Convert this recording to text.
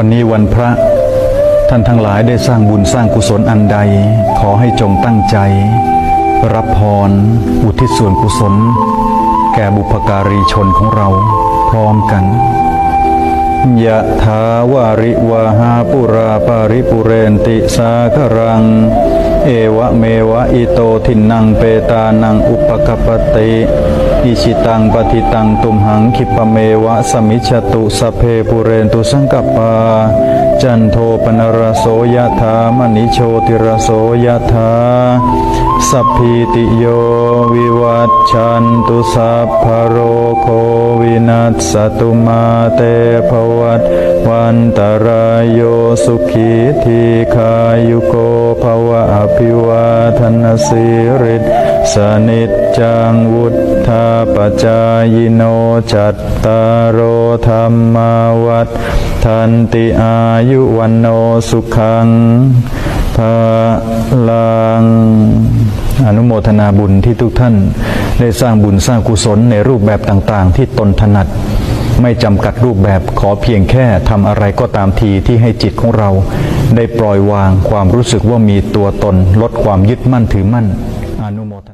วันนี้วันพระท่านทั้งหลายได้สร้างบุญสร้างกุศลอันใด ขอให้จงตั้งใจ รับพร อุทิศส่วนกุศล แก่บุพการีชนของเราพร้อมกันยะถาวาริวาหาปุราปาริปุเรนติสาครัง เอวะเมวะอิโตทินังเปตานังอุปกปปติอิชิตังปฏิตังตุมหังคิปะเมวะสมิจฉตุสเพปุเรนตุสังกปาจันโทปนรโสยะถามณิโชติรโสยะถาสัพพิติโยวิวัตชันตุสัพพะโรโควินัสสตุมาเตภวัตวันตรายโยสุขีทีขายุโก ภิวาทนาสิริสนิจจังวุธาปจายโนจัตตารโอธรรมาวัฏทันติอายุวันโนสุขังพลังอนุโมทนาบุญที่ทุกท่านได้สร้างบุญสร้างกุศลในรูปแบบต่างๆ ที่ตนถนัด ไม่จำกัดรูปแบบขอเพียงแค่ทำอะไรก็ตามทีที่ให้จิตของเรา ได้ปล่อยวางความรู้สึกว่ามีตัวตนลดความยึดมั่นถือมั่นอนุโมทนา